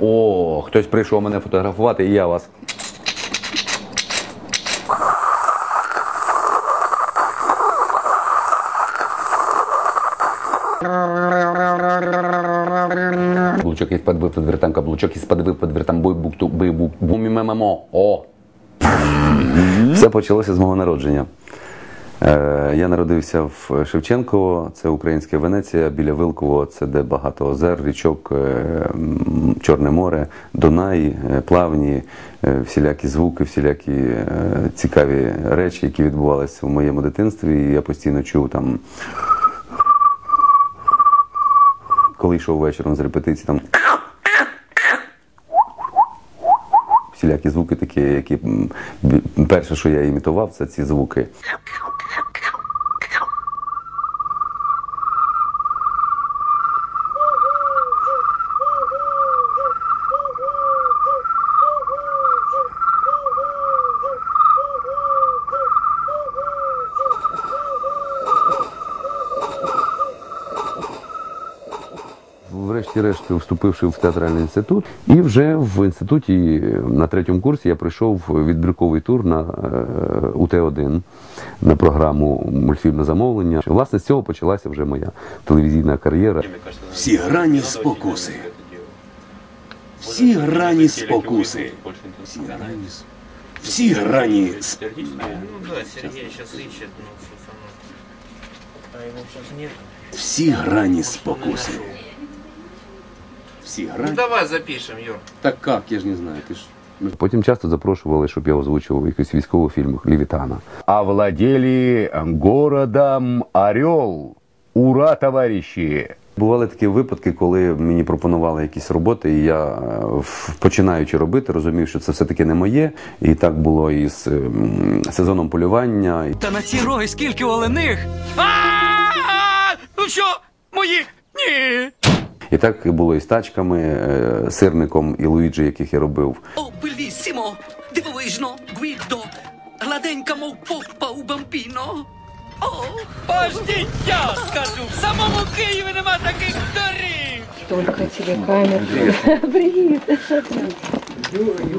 О, хтось прийшов мене фотографувати, і я вас. Каблучок із под подвертам, каблучок із под подвертам, бой бук ту бий бук бумімемамо. О! Все почалося з мого народження. Е, Я народився в Шевченково, це українська Венеція, біля Вилково, це де багато озер, річок, е, Чорне море, Дунай, е, плавні, всілякі звуки, всілякі цікаві речі, які відбувалися в моєму дитинстві. І я постійно чув там. Коли йшов вечором з репетиції, там всілякі звуки такі, які перше, що я імітував, це ці звуки. Врешті-решт, вступивши в театральний інститут, і вже в інституті на третьому курсі я пройшов відбірковий тур на е, УТ-1 на програму мультфільмне замовлення. Власне, з цього почалася вже моя телевізійна кар'єра. Всі грані спокуси. Всі грані спокуси. Всі грані, с- всі грані с- да, Сергей сейчас ищет, ну всі грані спокуси. Всі Ну давай запишем, Юр. Так як, я ж не знаю, ти ж. Потім часто запрошували, щоб я озвучував якийсь військовий фільм Лівітана. овладели городом Орел. Ура, товарищи! Бували такі випадки, коли мені пропонували якісь роботи, і я, е, починаючи робити, розумів, що це все-таки не моє. І так було і з ем, сезоном полювання. Та на ці роги скільки олених? А! Ну що, мої? Ні. І так було і з тачками, е, сирником і Луїджі, яких я робив. О, белісімо, дивовижно, гвіддо, гладенька, мов попа у бампіно. О, пождіть, я скажу, в самому Києві нема таких доріг. Только телекамер. Привет.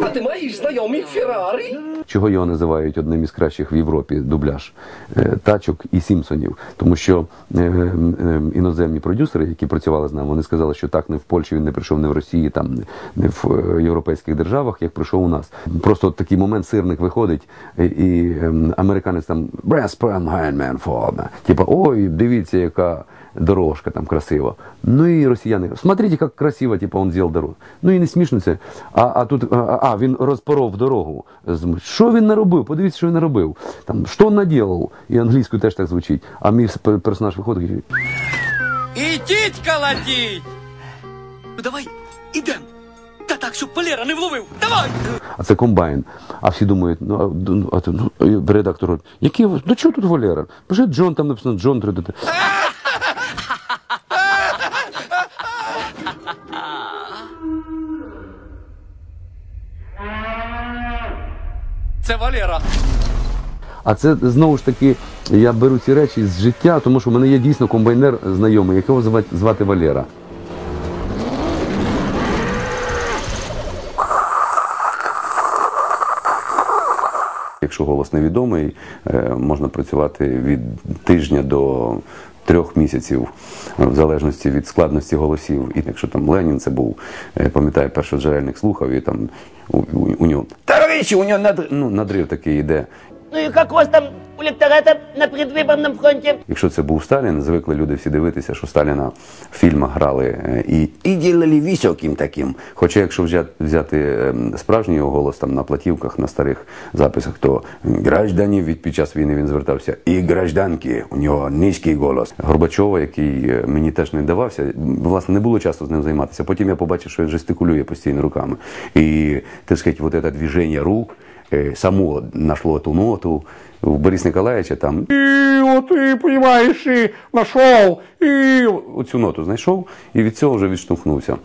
А ти маєш знайомих Феррари? Чого його називають одним із кращих в Європі дубляж е, тачок і Сімпсонів, тому що е, е, іноземні продюсери, які працювали з нами, вони сказали, що так не в Польщі він не прийшов, не в Росії, там не в європейських державах, як прийшов у нас. Просто от такий момент сирник виходить, і, і е, американець там форма. Типа, ой, дивіться, яка дорожка там красиво. Ну і росіяни, смотрите, как красиво, типу, він зробив дорогу. Ну і не смішно. А а тут а, а він розпоров дорогу. Що він наробив? Подивіться, що він наробив. Там, що він наділав? І англійською теж так звучить. А мій персонаж виходить і каже, Ідіть колотіть! Ну, давай, ідем. Та так, щоб Валера не вловив. Давай! А це комбайн. А всі думають, ну, а, ну, а, ну редактор, який, ну чого тут Валера? Пиши Джон, там написано Джон. 3, 3, 3. А це знову ж таки, я беру ці речі з життя, тому що в мене є дійсно комбайнер знайомий, якого звати, Валера. Якщо голос невідомий, е, можна працювати від тижня до трьох місяців, е, в залежності від складності голосів. І якщо там Ленін це був, е, пам'ятаю, перший слухав, і там у, у, у нього. «Товариші, у нього надрив, ну, надрив такий йде. Ну как вас там у лектората на предвыборном фронте? Якщо це був Сталін, звикли люди всі дивитися, що Сталіна в фільмах грали е, і, і ділили високим таким. Хоча, якщо взяти, взяти ем, справжній його голос там на платівках, на старих записах, то граждані від під час війни він звертався. І гражданки, у нього низький голос. Горбачова, який е, мені теж не давався, власне, не було часу з ним займатися. Потім я побачив, що він жестикулює постійно руками. І так сказати, вот это движення рук. Е, само нашло ту ноту. У Борис Николаевича там і от і понімаєш, і знайшов, і оцю ноту знайшов, і від цього вже відштовхнувся.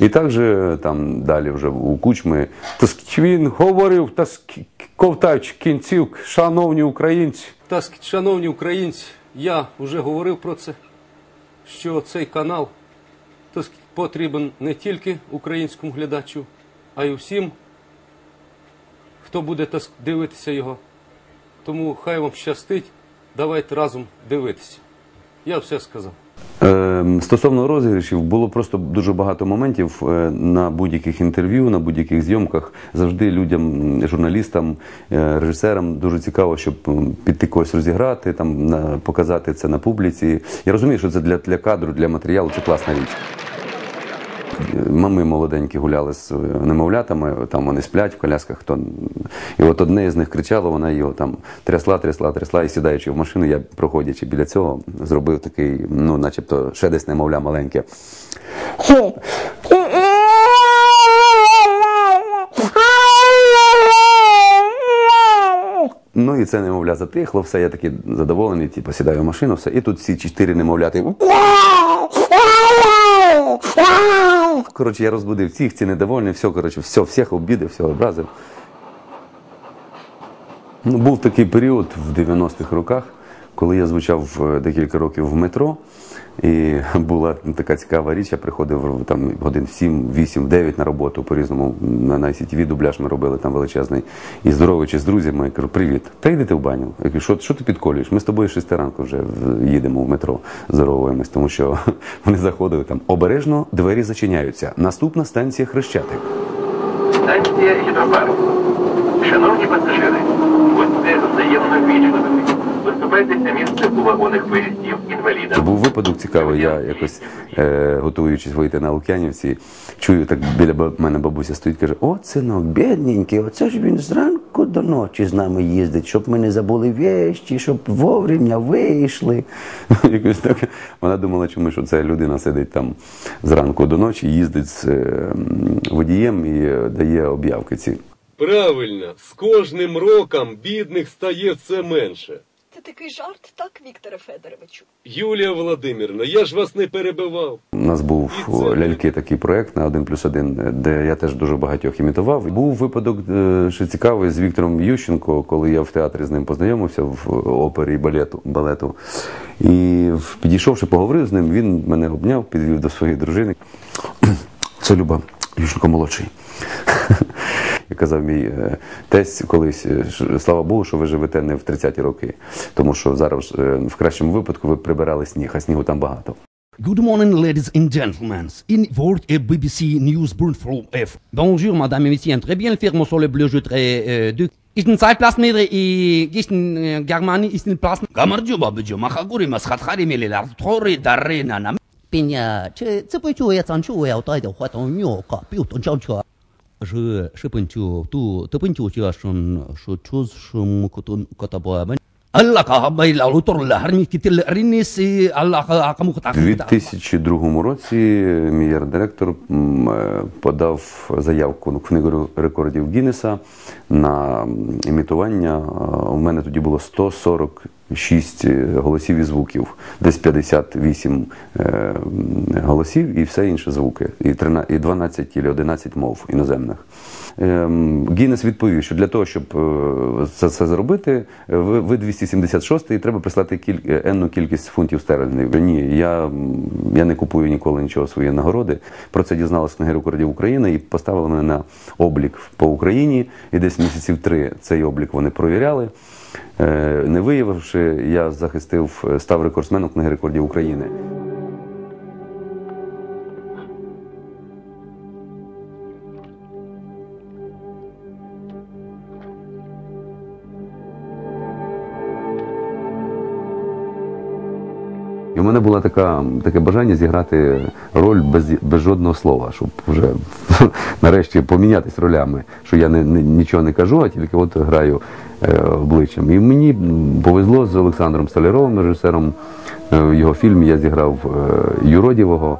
І так же там далі вже у кучми він говорив, та ковтач кінців, шановні українці. Та шановні українці, я вже говорив про це, що цей канал потрібен не тільки українському глядачу, а й усім, хто буде дивитися його. Тому хай вам щастить, давайте разом дивитися. Я все сказав. Е, Стосовно розіграшів, було просто дуже багато моментів е, на будь-яких інтерв'ю, на будь-яких зйомках. Завжди людям, журналістам, е, режисерам дуже цікаво, щоб піти когось розіграти, там показати це на публіці. Я розумію, що це для, для кадру, для матеріалу це класна річ. Мами молоденькі гуляли з е, немовлятами, там вони сплять в колясках. То... І от одне з них кричало, вона його там трясла, трясла, трясла, і сідаючи в машину, я проходячи біля цього, зробив такий, ну, начебто, ще десь немовля маленьке. Ну і це немовля затихло, все, я такий задоволений, типу, сідаю в машину, все. І тут всі чотири немовляти. Коротше, я розбудив всіх, ці недовольні, все, коротше, все, всіх обідав, все образив. Ну, був такий період в 90-х роках, коли я звучав е, декілька років в метро. І була така цікава річ, я приходив там годин 7, 8, 9 на роботу по-різному. На, на ICTV дубляж ми робили там величезний. І здоровичи з друзями, я кажу, привіт, та йдете в баню. Я кажу, що, що ти підколюєш? Ми з тобою з 6 ранку вже їдемо в метро, здоровуємось, тому що вони заходили там обережно, двері зачиняються. Наступна станція Хрещатик. Станція Гідропарк. Шановні пасажири, будьте взаємно вічливими. Виступайтеся місце у вагонах виїздів інвалідам. Був випадок цікавий, я якось е, готуючись вийти на Лук'янівці, чую, так біля мене бабуся стоїть, каже: О, синок, бідненький, оце ж він зранку до ночі з нами їздить, щоб ми не забули вещі, щоб вовремя вийшли. Якось так. Вона думала, чому що це людина сидить там зранку до ночі, їздить з е, водієм і е, дає об'явки ці. Правильно, з кожним роком бідних стає все менше. Це такий жарт, так, Вікторе Федоровичу? Юлія Володимирівна, я ж вас не перебивав. У нас був це- ляльки такий проект на 1 плюс 1, де я теж дуже багатьох імітував. Був випадок ще цікавий з Віктором Ющенко, коли я в театрі з ним познайомився в опері і балету. балету. І підійшовши, поговорив з ним, він мене обняв, підвів до своєї дружини. Це Люба Ющенко молодший. як казав мій е, тесть колись, е, слава Богу, що ви живете не в 30-ті роки, тому що зараз е, в кращому випадку ви прибирали сніг, а снігу там багато. Good morning, ladies and gentlemen. In World et BBC News Brunflow F. Bonjour, madame et messieurs. Très bien, ferme sur le bleu, je très de. Ich bin Zeitplatz mit и ich in Germani ist in Platz. Камарджу бабджу, махагури масхатхари мелилар трори даррена нам. Пиня, че цепочу я цанчу я утай да хватон ньо ка пиутон чанчу je je pencu tu tu pencu cia sun su cuz sum kutun kota boamen. Аллах хабай лаутор лагарні кітіл рініси Аллах акаму У 2002 році мій директор подав заявку на книгу рекордів Гіннеса на імітування. У мене тоді було 140 146 голосів і звуків, десь 58 е, голосів і все інше звуки, і 13, і 12 чи 11 мов іноземних. Ем, Гіннес відповів, що для того, щоб е, це, це зробити, е, ви, ви 276 і треба прислати кіль, е, енну кількість фунтів стерлінгів. Ні, я, я не купую ніколи нічого свої нагороди. Про це дізналася книга рекордів України і поставили мене на облік по Україні. І десь місяців три цей облік вони провіряли. Е, Не виявивши, я захистив, е, став рекордсменом книги рекордів України. І в мене було така, таке бажання зіграти роль без, без жодного слова, щоб вже нарешті помінятися ролями, що я не, не, нічого не кажу, а тільки от граю обличчям. І мені повезло з Олександром Столяровим, режисером. Е, в його фільмі я зіграв е, Юродівого.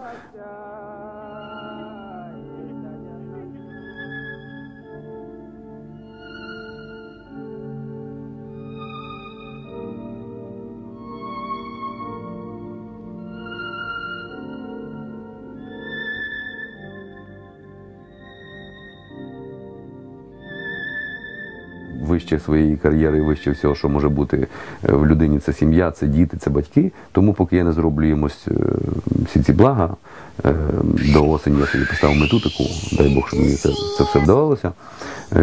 Вище своєї кар'єри, вище всього, що може бути е, в людині, це сім'я, це діти, це батьки. Тому поки я не зроблю йомусь е, всі ці блага, е, до осені я собі поставив мету таку, дай Бог, щоб мені це, це все вдавалося.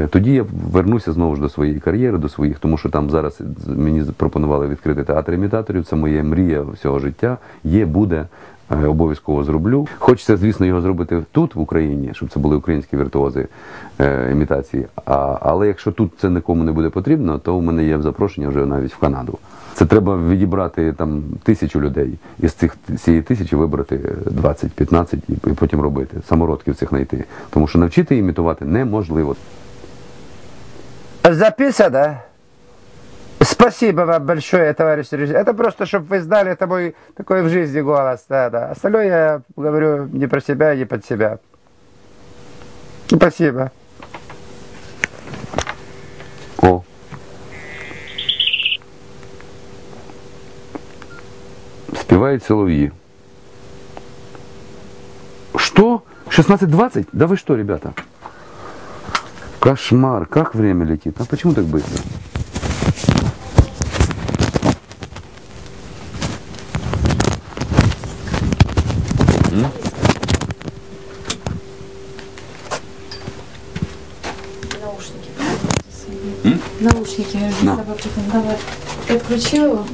Тоді я вернуся знову ж до своєї кар'єри, до своїх, тому що там зараз мені пропонували відкрити театр імітаторів. Це моя мрія всього життя. Є, буде. Е, Обов'язково зроблю. Хочеться, звісно, його зробити тут, в Україні, щоб це були українські віртуози е, імітації. А, але якщо тут це нікому не буде потрібно, то у мене є запрошення вже навіть в Канаду. Це треба відібрати там тисячу людей і з цих цієї тисячі вибрати 20-15 і, потім робити, самородків цих знайти. Тому що навчити імітувати неможливо. Записано. Спасибо вам большое, товарищ режиссер. Это просто, чтобы вы знали, это мой такой в жизни голос. Да, да. Остальное я говорю не про себя, не под себя. Спасибо. О. Співають солов'ї. Что? 16.20? Да вы что, ребята? Кошмар, как время летит. А почему так быстро? Наушники. Наушники между На. собой. Давай. Ты включила?